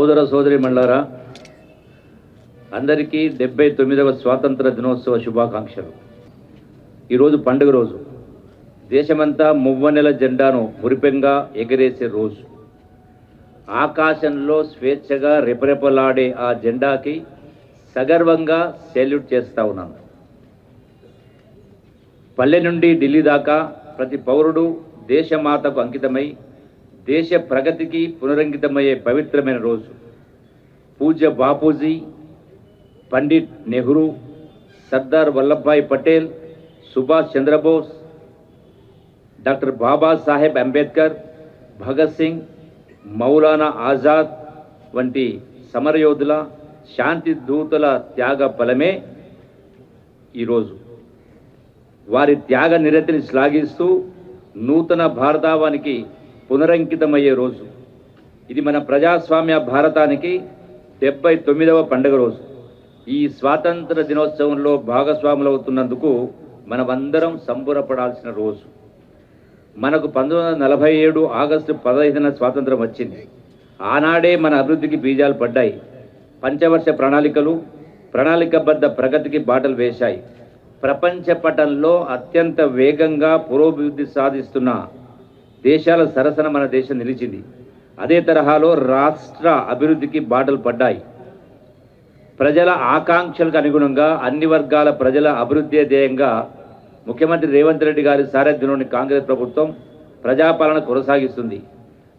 సోదర సోదరి మండలారా అందరికీ డెబ్బై తొమ్మిదవ స్వాతంత్ర దినోత్సవ శుభాకాంక్షలు. ఈరోజు పండుగ రోజు. దేశమంతా మువ్వనెల జెండాను మురిపెంగా ఎగరేసే రోజు. ఆకాశంలో స్వేచ్ఛగా రెపరెపలాడే ఆ జెండాకి సగర్వంగా సెల్యూట్ చేస్తా ఉన్నాను. పల్లె నుండి ఢిల్లీ దాకా ప్రతి పౌరుడు దేశమాతకు అంకితమై దేశ ప్రగతికి పునరంకితమయ్యే పవిత్రమైన రోజు. పూజ్య బాపూజీ పండిట్ నెహ్రూ సర్దార్ వల్లభాయ్ పటేల్ సుభాష్ చంద్రబోస్ డాక్టర్ బాబాసాహెబ్ అంబేద్కర్ భగత్ సింగ్ మౌలానా ఆజాద్ వంటి సమరయోధుల శాంతి దూతల త్యాగ ఫలమే ఈరోజు వారి త్యాగ నిరతిని శ్లాఘిస్తూ నూతన భారతావానికి పునరంకితమయ్యే రోజు. ఇది మన ప్రజాస్వామ్య భారతానికి డెబ్బై తొమ్మిదవ పండుగ రోజు. ఈ స్వాతంత్ర దినోత్సవంలో భాగస్వాములవుతున్నందుకు మనమందరం సంబురపడాల్సిన రోజు. మనకు పంతొమ్మిది వందల నలభై ఏడు ఆగస్టు పదహైదున స్వాతంత్రం వచ్చింది. ఆనాడే మన అభివృద్ధికి బీజాలు పడ్డాయి. పంచవర్ష ప్రణాళికలు ప్రణాళికబద్ధ ప్రగతికి బాటలు వేశాయి. ప్రపంచ పటంలో అత్యంత వేగంగా పురోభివృద్ధి సాధిస్తున్న దేశాల సరసన మన దేశం నిలిచింది. అదే తరహాలో రాష్ట్ర అభివృద్ధికి బాటలు పడ్డాయి. ప్రజల ఆకాంక్షలకు అనుగుణంగా అన్ని వర్గాల ప్రజల అభివృద్ధి ధ్యేయంగా ముఖ్యమంత్రి రేవంత్ రెడ్డి గారి సారథ్యంలోని కాంగ్రెస్ ప్రభుత్వం ప్రజాపాలన కొనసాగిస్తుంది.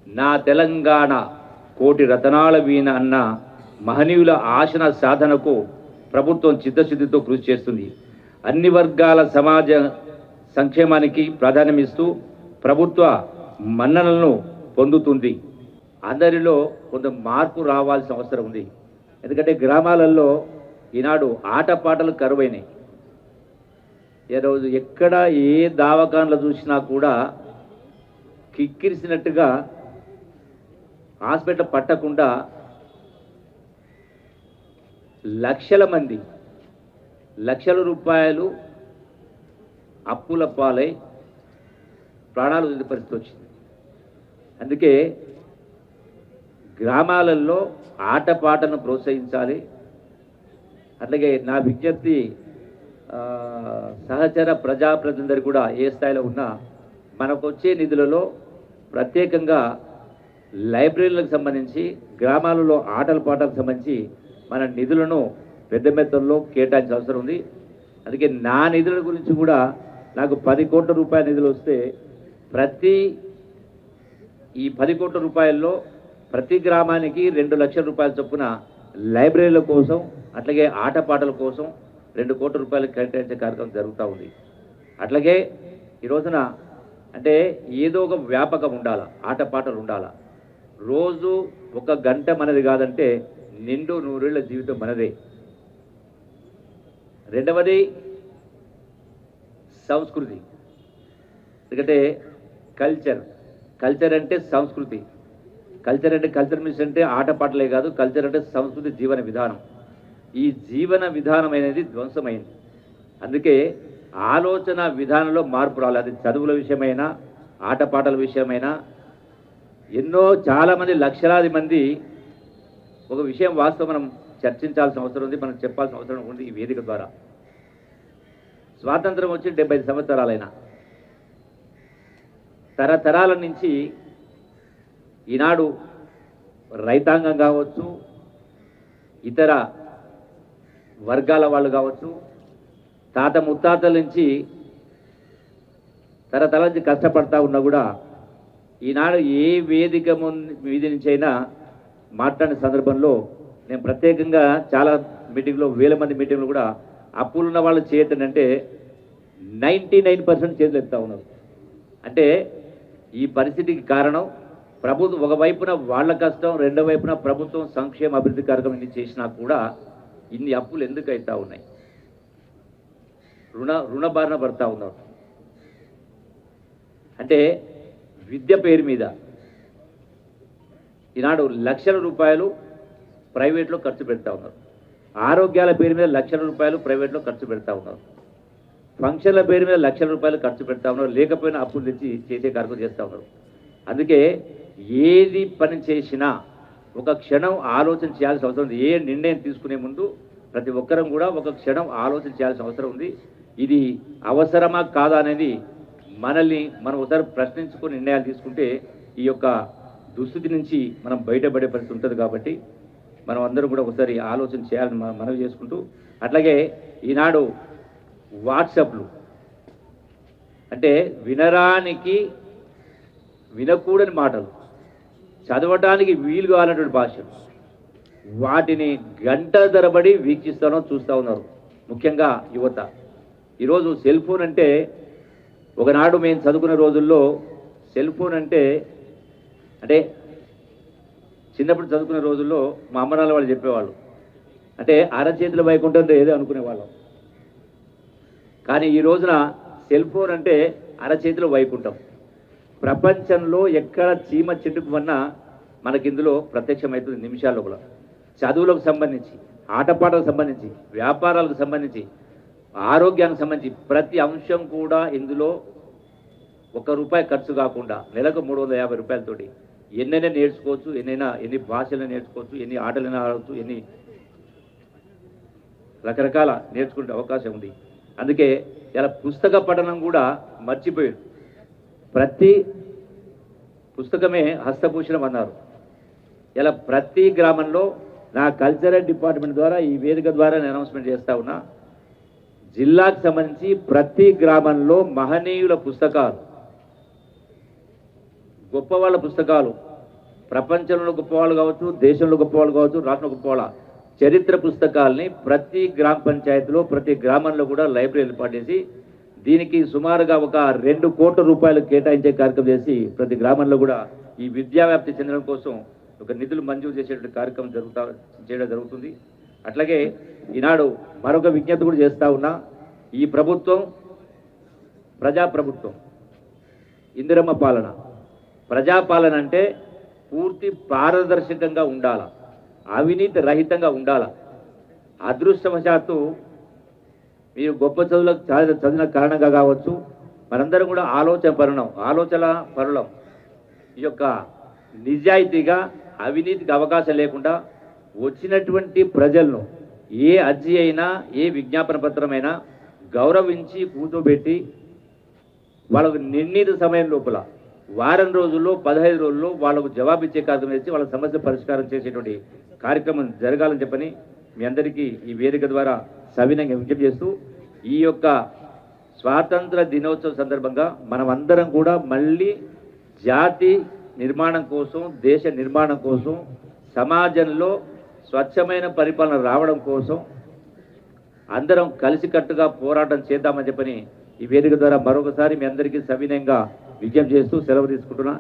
నా తెలంగాణ కోటి రతనాల వీణ అన్న మహనీయుల ఆశన సాధనకు ప్రభుత్వం చిత్తశుద్ధితో కృషి చేస్తుంది. అన్ని వర్గాల సమాజ సంక్షేమానికి ప్రాధాన్యమిస్తూ ప్రభుత్వ మన్ననలను పొందుతుంది. అందరిలో కొంత మార్పు రావాల్సిన అవసరం ఉంది. ఎందుకంటే గ్రామాలలో ఈనాడు ఆటపాటలు కరువైనాయి. ఏ రోజు ఎక్కడ ఏ దావకాన్లు చూసినా కూడా కిక్కిరిసినట్టుగా హాస్పిటల్ పట్టకుండా లక్షల మంది లక్షల రూపాయలు అప్పుల పాలై ప్రాణాలు వదిలే పరిస్థితి వచ్చింది. అందుకే గ్రామాలలో ఆటపాటను ప్రోత్సహించాలి. అట్లాగే నా విజ్ఞప్తి సహచర ప్రజాప్రతినిధులు కూడా ఏ స్థాయిలో ఉన్నా మనకు వచ్చే నిధులలో ప్రత్యేకంగా లైబ్రరీలకు సంబంధించి గ్రామాలలో ఆటల పాటలకు సంబంధించి మన నిధులను పెద్ద మెత్తల్లో కేటాయించాల్సిన అవసరం ఉంది. అందుకే నా నిధుల గురించి కూడా నాకు పది కోట్ల రూపాయల నిధులు వస్తే ప్రతి ఈ పది కోట్ల రూపాయల్లో ప్రతి గ్రామానికి రెండు లక్షల రూపాయల చొప్పున లైబ్రరీల కోసం అట్లాగే ఆటపాటల కోసం రెండు కోట్ల రూపాయలు కేటాయించే కార్యక్రమం జరుగుతూ ఉంది. అట్లాగే ఈ రోజున అంటే ఏదో ఒక వ్యాపకం ఉండాలా ఆటపాటలు ఉండాలా. రోజు ఒక గంట మనది కాదంటే నిండు నూరేళ్ళ జీవితం మనదే. రెండవది సంస్కృతి. ఎందుకంటే కల్చర్. కల్చర్ అంటే సంస్కృతి. కల్చర్ అంటే కల్చర్ మిస్ అంటే ఆటపాటలే కాదు కల్చర్ అంటే సంస్కృతి జీవన విధానం. ఈ జీవన విధానం అనేది ధ్వంసమైంది. అందుకే ఆలోచన విధానంలో మార్పు రావాలి. అది చదువుల విషయమైనా ఆటపాటల విషయమైనా. ఎన్నో చాలామంది లక్షలాది మంది ఒక విషయం వాస్తవం మనం చర్చించాల్సిన అవసరం ఉంది మనం చెప్పాల్సిన అవసరం ఉంది ఈ వేదిక ద్వారా. స్వాతంత్రం వచ్చి డెబ్బై ఐదు సంవత్సరాలైనా. తరతరాల నుంచి ఈనాడు రైతాంగం కావచ్చు ఇతర వర్గాల వాళ్ళు కావచ్చు తాత ముత్తాతల నుంచి తరతరాల నుంచి కష్టపడతా ఉన్నా కూడా ఈనాడు ఏ వేదిక ముందు నుంచి అయినా మాట్లాడిన సందర్భంలో నేను ప్రత్యేకంగా చాలా మీటింగ్లో వేల మంది మీటింగ్లో కూడా అప్పులున్న వాళ్ళు చేయటంటే నైంటీ నైన్ పర్సెంట్ చేతులు ఎత్తా ఉన్నారు. అంటే ఈ పరిస్థితికి కారణం ప్రభుత్వం ఒకవైపున వాళ్ళ కష్టం రెండో వైపున ప్రభుత్వం సంక్షేమ అభివృద్ధి కార్యక్రమం ఇన్ని చేసినా కూడా ఇన్ని అప్పులు ఎందుకు అవుతా ఉన్నాయి? రుణ రుణ బారిన పడతా ఉన్నారు. అంటే విద్య పేరు మీద ఈనాడు లక్షల రూపాయలు ప్రైవేట్లో ఖర్చు పెడతా ఉన్నారు. ఆరోగ్యాల పేరు మీద లక్షల రూపాయలు ప్రైవేట్లో ఖర్చు పెడతా ఉన్నారు. ఫంక్షన్ల పేరు మీద లక్షల రూపాయలు ఖర్చు పెడతా ఉన్నారు. లేకపోయినా అప్పులు తెచ్చి చేసే కార్యక్రమం చేస్తూ ఉన్నారు. అందుకే ఏది పని చేసినా ఒక క్షణం ఆలోచన చేయాల్సిన అవసరం ఉంది. ఏ నిర్ణయం తీసుకునే ముందు ప్రతి ఒక్కరం కూడా ఒక క్షణం ఆలోచన చేయాల్సిన అవసరం ఉంది. ఇది అవసరమా కాదా అనేది మనల్ని మనం ఒకసారి ప్రశ్నించుకొని నిర్ణయాలు తీసుకుంటే ఈ యొక్క దుస్థితి నుంచి మనం బయటపడే పరిస్థితి ఉంటుంది కాబట్టి మనం అందరం కూడా ఒకసారి ఆలోచన చేయాలని మనం మనవి చేసుకుంటూ అట్లాగే ఈనాడు వాట్సప్లు. అంటే వినరానికి వినకూడని మాటలు. చదవటానికి వీలు కావాలన్నటువంటి భాషలు. వాటిని గంట ధరబడి వీక్షిస్తానో చూస్తూ ఉన్నారు. ముఖ్యంగా యువత. ఈరోజు సెల్ ఫోన్ అంటే ఒకనాడు మేము చదువుకునే రోజుల్లో సెల్ ఫోన్ అంటే అంటే చిన్నప్పుడు చదువుకునే రోజుల్లో మా అమ్మ నాన్న వాళ్ళు చెప్పేవాళ్ళు. అంటే అరచేతుల వైకుంఠం ఏదో అనుకునేవాళ్ళం. కానీ ఈ రోజున సెల్ ఫోన్ అంటే అరచేతిలో వైకుంఠం. ప్రపంచంలో ఎక్కడ చీమ చెట్టుకు వన్నా మనకి ఇందులో ప్రత్యక్షమవుతుంది నిమిషాల్లో కూడా చదువులకు సంబంధించి ఆటపాటలకు సంబంధించి వ్యాపారాలకు సంబంధించి ఆరోగ్యానికి సంబంధించి ప్రతి అంశం కూడా ఇందులో ఒక రూపాయి ఖర్చు కాకుండా నెలకు మూడు వందల యాభై రూపాయలతోటి ఎన్నైనా నేర్చుకోవచ్చు ఎన్నైనా ఎన్ని భాషలు నేర్చుకోవచ్చు ఎన్ని ఆటలైనా ఆడవచ్చు ఎన్ని రకరకాల నేర్చుకునే అవకాశం ఉంది. అందుకే ఇలా పుస్తక పఠనం కూడా మర్చిపోయాడు. ప్రతి పుస్తకమే హస్తభూషణం అన్నారు. ఇలా ప్రతి గ్రామంలో నా కల్చరల్ డిపార్ట్మెంట్ ద్వారా ఈ వేదిక ద్వారా నేను అనౌన్స్మెంట్ చేస్తా ఉన్నా జిల్లాకు సంబంధించి ప్రతి గ్రామంలో మహనీయుల పుస్తకాలు గొప్పవాళ్ళ పుస్తకాలు ప్రపంచంలో గొప్పవాళ్ళు కావచ్చు దేశంలో గొప్పవాళ్ళు కావచ్చు రాష్ట్రంలో గొప్పవాళ్ళ చరిత్ర పుస్తకాల్ని ప్రతి గ్రామ పంచాయతీలో ప్రతి గ్రామంలో కూడా లైబ్రరీ ఏర్పాటు చేసి దీనికి సుమారుగా ఒక రెండు కోట్ల రూపాయలు కేటాయించే కార్యక్రమం చేసి ప్రతి గ్రామంలో కూడా ఈ విద్యా వ్యాప్తి చెందడం కోసం ఒక నిధులు మంజూరు చేసేటువంటి కార్యక్రమం జరుగుతా చేయడం జరుగుతుంది. అట్లాగే ఈనాడు మరొక విజ్ఞప్తి కూడా చేస్తా ఉన్నా ఈ ప్రభుత్వం ప్రజాప్రభుత్వం ఇందిరమ్మ పాలన. ప్రజాపాలన అంటే పూర్తి పారదర్శకంగా ఉండాల. అవినీతి రహితంగా ఉండాల? అదృష్టవశాత్తు మీరు గొప్ప చదువులకు చదివిన చదివిన కారణంగా కావచ్చు మనందరం కూడా ఆలోచన పరుణం ఆలోచన పరుణం ఈ యొక్క నిజాయితీగా అవినీతికి అవకాశం లేకుండా వచ్చినటువంటి ప్రజలను ఏ అర్జీ అయినా ఏ విజ్ఞాపన పత్రమైనా గౌరవించి కూర్చోబెట్టి వాళ్ళకు నిర్ణీత సమయం లోపల వారం రోజుల్లో పదహైదు రోజుల్లో వాళ్ళకు జవాబిచ్చే కార్యక్రమం చేసి వాళ్ళ సమస్య పరిష్కారం చేసేటువంటి కార్యక్రమం జరగాలని చెప్పని మీ అందరికీ ఈ వేదిక ద్వారా సవినంగా విజ్ఞప్తి చేస్తూ ఈ యొక్క స్వాతంత్ర దినోత్సవం సందర్భంగా మనం అందరం కూడా మళ్ళీ జాతి నిర్మాణం కోసం దేశ నిర్మాణం కోసం సమాజంలో స్వచ్ఛమైన పరిపాలన రావడం కోసం అందరం కలిసికట్టుగా పోరాటం చేద్దామని చెప్పని ఈ వేదిక ద్వారా మరొకసారి మీ అందరికీ సవినయంగా విజ్ఞప్తి చేస్తూ సెలవు తీసుకుంటున్నా.